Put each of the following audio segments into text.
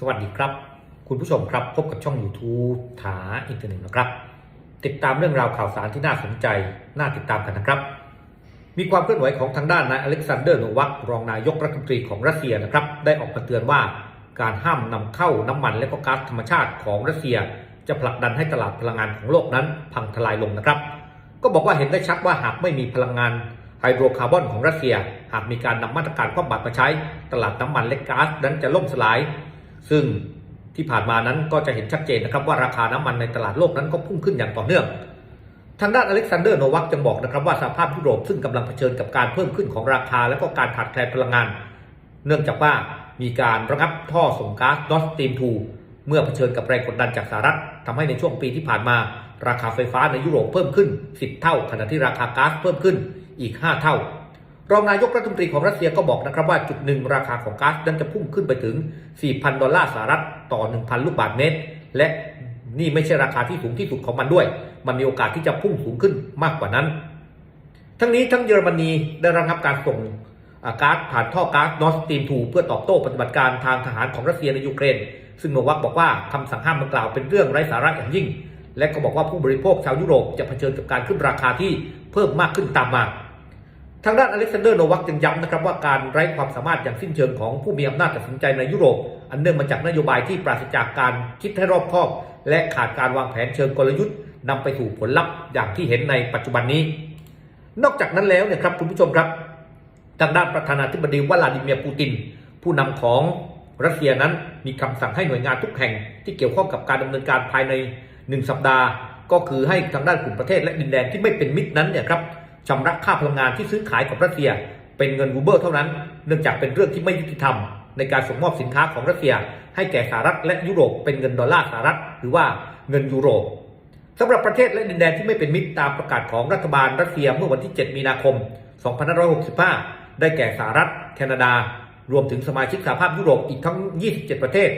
สวัสดีครับ คุณผู้ชมครับพบกับช่อง YouTube ถาอินเทอร์เน็ตนะครับ ติดตามเรื่องราวข่าวสารที่น่าสนใจ น่าติดตามกันนะครับ มีความเคลื่อนไหวของทางด้านนายอเล็กซานเดอร์โนวัครองนายกรัฐมนตรีของรัสเซียนะครับ ได้ออกมาเตือนว่าการห้ามนำเข้าน้ำมันและก็ก๊าซธรรมชาติของรัสเซีย จะผลักดันให้ตลาดพลังงานของโลกนั้น พังทลายลงนะครับ ก็บอกว่าเห็นได้ชัดว่าหากไม่มีพลังงานไฮโดรคาร์บอนของรัสเซีย หากมีการนำมาตรการคว่ำบาตรมาใช้ ตลาดน้ำมันและก๊าซนั้นจะล่มสลาย ซึ่งที่ผ่านมานั้นก็จะเห็นชัดเจนนะครับว่าราคาน้ำมันในตลาดโลกนั้นก็พุ่งขึ้นอย่างต่อเนื่อง ทางด้านอเล็กซานเดอร์โนวัคยังบอกนะครับว่าสภาพยุโรปซึ่งกำลังเผชิญกับการเพิ่มขึ้นของราคาและก็การขาดแคลนพลังงาน เนื่องจากว่ามีการระงับท่อส่งก๊าซนอสตีม2เมื่อเผชิญกับแรงกดดันจากสหรัฐทำให้ในช่วงปีที่ผ่านมา ราคาไฟฟ้าในยุโรปเพิ่มขึ้น 10 เท่า ขณะที่ราคาก๊าซเพิ่มขึ้นอีก 5 เท่า รองนายกรัฐมนตรีของรัสเซียก็บอกนะครับว่าจุดหนึ่งราคาของก๊าซนั้นจะพุ่งขึ้นไปถึง 4,000 ดอลลาร์สหรัฐต่อ 1,000 ลูกบาศก์เมตร และนี่ไม่ใช่ราคาที่สูงที่สุดของมันด้วย มันมีโอกาสที่จะพุ่งสูงขึ้นมากกว่านั้น ทั้งนี้ทั้งเยอรมนีได้ระงับการส่งก๊าซผ่านท่อก๊าซนอร์สตีม2เพื่อตอบโต้ปฏิบัติการทางทหารของรัสเซียในยูเครน ซึ่งโนวัคบอกว่าคำสั่งห้ามดังกล่าวเป็นเรื่องไร้สาระอย่างยิ่ง และก็บอกว่าผู้บริโภคชาวยุโรปจะเผชิญกับการขึ้นราคาที่เพิ่มมากขึ้นตามมาางด้านอเล็กซานเดอร์โนวัคจึงย้ำนะครับว่าการไร้ความสามารถอย่างสิ้นเชิงของผู้มีอำนาจตัดสินใจในยุโรป อันเนื่องมาจากนโยบายที่ปราศจากการคิดให้รอบคอบ และขาดการวางแผนเชิงกลยุทธ์นำไปสู่ผลลัพธ์อย่างที่เห็นในปัจจุบันนี้ นอกจากนั้นแล้วเนี่ยครับคุณผู้ชมครับทางด้านประธานาธิบดีวลาดิเมียร์ปูติน ผู้นำของรัสเซียนั้นมีคำสั่งให้หน่วยงานทุกแห่ง ที่เกี่ยวข้องกับการดำเนินการภายใน 1 สัปดาห์ ก็คือให้ทางด้านกลุ่มประเทศและดินแดนที่ไม่เป็นมิตรนั้นเนี่ยครับ ชำระค่าพลังงานที่ซื้อขายกับรัสเซีย เป็นเงินรูเบิลเท่านั้น เนื่องจากเป็นเรื่องที่ไม่ยุติธรรม ในการส่งมอบสินค้าของรัสเซีย ให้แก่สหรัฐและยุโรปเป็นเงินดอลลาร์สหรัฐ หรือว่าเงินยูโรสำหรับประเทศและดินแดนที่ไม่เป็นมิตรตามประกาศของรัฐบาลรัสเซียเมื่อวันที่ 7 มีนาคม 2565 ได้แก่สหรัฐ แคนาดา รวมถึงสมาชิกสหภาพยุโรปอีกทั้ง 27 ประเทศ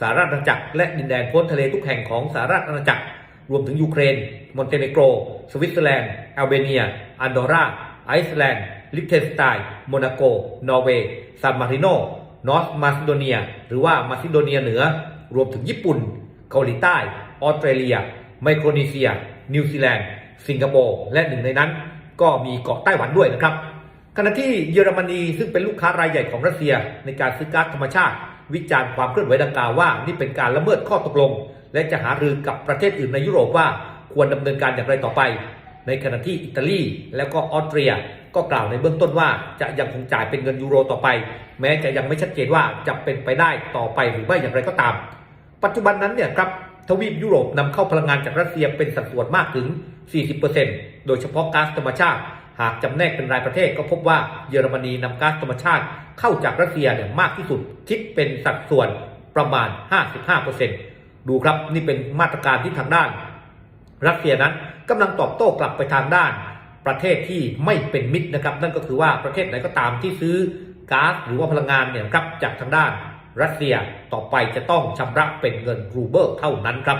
สหรัฐอาณาจักรและดินแดนพ้นทะเลทุกแห่งของสหรัฐอาณาจักร รวมถึงยูเครน มอนเตเนโกร สวิตเซอร์แลนด์แอลเบเนีย อันดอร่า ไอซ์แลนด์ ลิเทนสไตน์ โมนาโก นอร์เวย์ ซานมาริโน นอร์ทมาซิโดเนีย หรือว่ามาซิโดเนียเหนือ รวมถึงญี่ปุ่น เกาหลีใต้ ออสเตรเลีย ไมโครนีเซีย นิวซีแลนด์ สิงคโปร์ และหนึ่งในนั้น ก็มีเกาะไต้หวันด้วยนะครับ ขณะที่เยอรมนีซึ่งเป็นลูกค้ารายใหญ่ของรัสเซียในการซื้อก๊าซธรรมชาติ วิจารณ์ความเคลื่อนไหวดังกล่าวว่านี่เป็นการละเมิดข้อตกลง และจะหารือกับประเทศอื่นในยุโรปว่าควรดำเนินการอย่างไรต่อไป ในขณะที่อิตาลีและก็ออสเตรีย ก็กล่าวในเบื้องต้นว่าจะยังคงจ่ายเป็นเงินยูโรต่อไป แม้จะยังไม่ชัดเจนว่าจะเป็นไปได้ต่อไปหรือไม่อย่างไรก็ตาม ปัจจุบันนั้นเนี่ยครับทวีปยุโรปนำเข้าพลังงานจากรัสเซียเป็นสัดส่วนมากถึง 40%โดยเฉพาะก๊าซธรรมชาติ หากจำแนกเป็นรายประเทศก็พบว่าเยอรมนีนำก๊าซธรรมชาติเข้าจากรัสเซียเนี่ยมากที่สุดคิดเป็นสัดส่วนประมาณ 55% ดูครับนี่เป็นมาตรการที่ทางด้าน รัสเซียนั้นกำลังตอบโต้กลับไปทางด้าน ประเทศที่ไม่เป็นมิตรนะครับ นั่นก็คือว่าประเทศไหนก็ตามที่ซื้อก๊าซหรือว่าพลังงานเนี่ยครับจากทางด้านรัสเซียต่อไปจะต้องชำระเป็นเงินรูเบิลเท่านั้นครับ